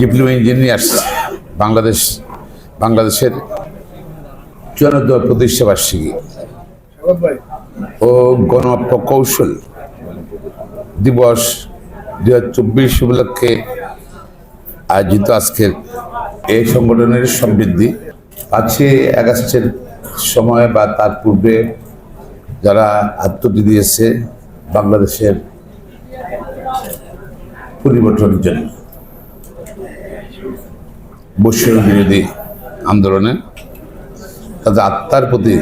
Diploma engineers Bangladesh বাংলাদেশের চুয়ান্নতম প্রতিষ্ঠা বার্ষিকী। ও গণ প্রকৌশল দিবস দু হাজার চব্বিশ উপলক্ষে আয়োজিত আজকের এই সংগঠনের সমৃদ্ধি। আছে আগস্টের সময় বা তার পূর্বে যারা আত্মটি দিয়েছে বাংলাদেশের পরিবর্তনের জন্য। বৈশ্বিক বিরোধী আন্দোলনে তাদের আত্মার প্রতি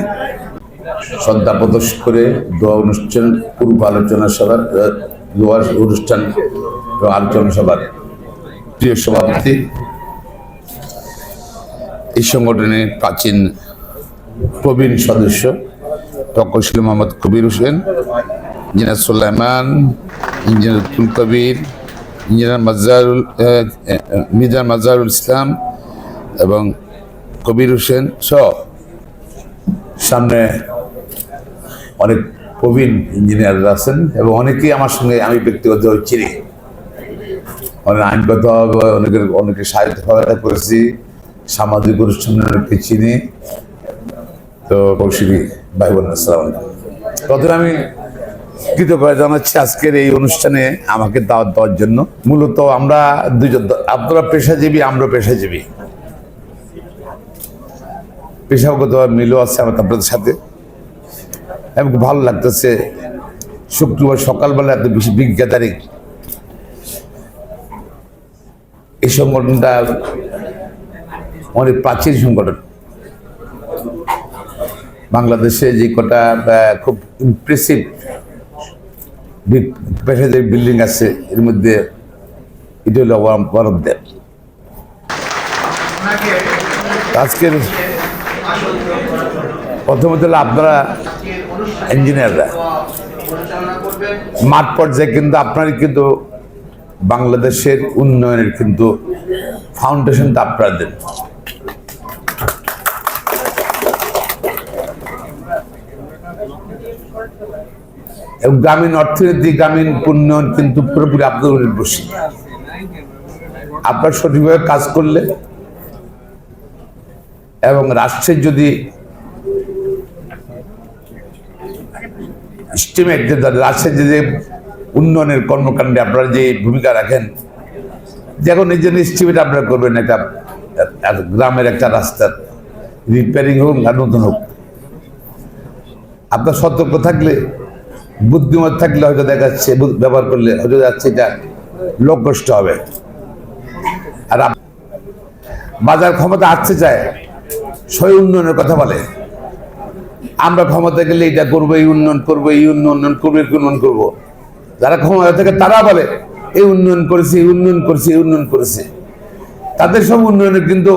শ্রদ্ধা প্রদর্শন করে দোয়া অনুষ্ঠান, পূর্ব আলোচনা সভার দোয়ার অনুষ্ঠান আলোচনা সভার প্রিয় সভাপতি। এই সংগঠনের প্রাচীন প্রবীণ সদস্য প্রকৌশলী মোহাম্মদ কবির হোসেন, ইঞ্জিনিয়ার সুলাইমান, ইঞ্জিনিয়ার তুল কবির, ইঞ্জিনিয়ার মাজারুল মির্জা মাজারুল ইসলাম এবং কবির হোসেন সহ সামনে অনেক প্রবীণ ইঞ্জিনিয়াররা আছেন এবং অনেকেই আমার সঙ্গে, আমি ব্যক্তিগতভাবে চিনি। অনেক আইনগত অনেকের অনেকে সাহিত্য সহায়তা করেছি, সামাজিক অনুষ্ঠানে অনেককে চিনি। তো কৌশিকী ভাই বোন আসসালাম আমি কৃতজ্ঞতা জানাচ্ছি আজকের এই অনুষ্ঠানে আমাকে দাওয়াত দেওয়ার জন্য। মূলত আমরা দুজন আপনারা পেশাজীবী, আমরা পেশাজীবী। পেশাগত মিলও আছে আমার আপনাদের সাথে। এবং ভালো লাগতেছে, শুক্রবার সকালবেলা এত বেশি বিজ্ঞা তারিখ এই সংগঠনটা অনেক প্রাচীন সংগঠন। বাংলাদেশে যে কটা খুব ইমপ্রেসিভ বিল্ডিং আছে, এর মধ্যে এটা হলো ওয়ান অফ আজকের প্রথমত হলো আপনারা ইঞ্জিনিয়াররা মাঠ পর্যায়ে কিন্তু আপনার কিন্তু বাংলাদেশের উন্নয়নের কিন্তু ফাউন্ডেশনটা আপনারা দেন। এবং গ্রামীণ অর্থনীতি, গ্রামীণ উন্নয়ন কিন্তু পুরোপুরি আপনাদের উপর নির্ভরশীল আপনার সঠিকভাবে কাজ করলে এবং রাষ্ট্রের যদি স্টিমেট যে রাষ্ট্রের যে যে উন্নয়নের কর্মকাণ্ডে আপনারা যে ভূমিকা রাখেন যখন নিজের স্টিমেট আপনারা করবেন, একটা গ্রামের একটা রাস্তার রিপেয়ারিং হোক আর নতুন হোক, আপনার সতর্ক থাকলে বুদ্ধিমত থাকলে হয়তো দেখা যাচ্ছে ব্যবহার করলে হয়তো যাচ্ছে এটা লোক হবে। আর বাজার ক্ষমতা আসতে চায় সই উন্নয়নের কথা বলে। আমরা ক্ষমতা গেলে এটা করব, এই উন্নয়ন করব, এই উন্নয়ন করব, এই উন্নয়ন করব। যারা ক্ষমতা থাকে তারা বলে, এই উন্নয়ন করেছে, এই উন্নয়ন করেছে, এই উন্নয়ন করেছে। তাদের সব উন্নয়নের কিন্তু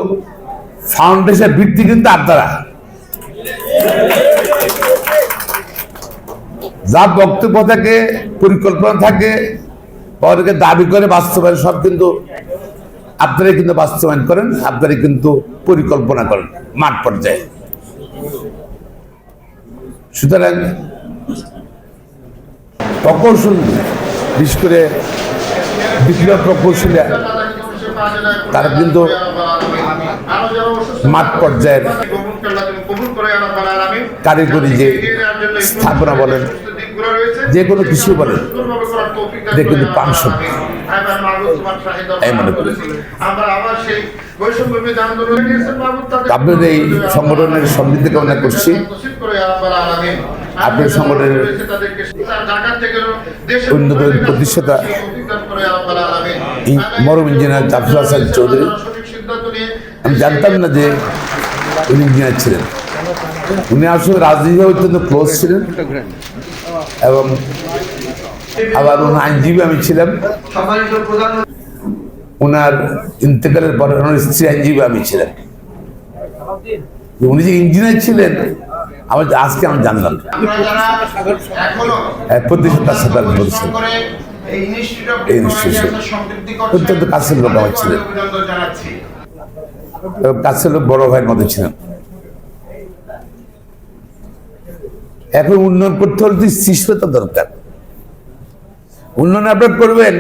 ফাউন্ডেশন ভিত্তি কিন্তু আর তারা। যা বক্তব্য থাকে, পরিকল্পনা থাকে পরে দাবি করে বাস্তবায়ন সব কিন্তু আপনারাই কিন্তু বাস্তবায়ন করেন আপনারাই কিন্তু পরিকল্পনা করেন মাঠ পর্যায়ে। সুতরাং প্রকৌশল বিশেষ করে বিক্রিয়া প্রকৌশলী তারা কিন্তু মাঠ পর্যায়ের কারিগরি যে স্থাপনা বলেন যে কোনো কিছু বলেন এটা কিন্তু প্রাণ শক্তি আমি মনে করি। আপনাদের এই সংগঠনের সমৃদ্ধি কামনা করছি। আপনার সংগঠনের উন্নত প্রতিষ্ঠাতা মরম ইঞ্জিনিয়ার জাফর হাসান চৌধুরী। আমি জানতাম না যে উনি ইঞ্জিনিয়ার ছিলেন। উনি আসলে রাজনীতি অত্যন্ত ক্লোজ ছিলেন। এবং আবার ওনার আইনজীবী আমি ছিলাম। ওনার ইন্তেকালের পরে ওনার স্ত্রী আইনজীবী আমি ছিলাম। উনি যে ইঞ্জিনিয়ার ছিলেন, আমার আজকে আমি জানলাম। এক প্রতিষ্ঠাতার সাথে আমি বলছি। অত্যন্ত কাছের লোক আমার ছিলেন। কাছের লোক বড় ভাইয়ের মতো ছিলেন এখন উন্নয়ন করতে হলে তো দরকার। উন্নয়ন আপনার করবেন।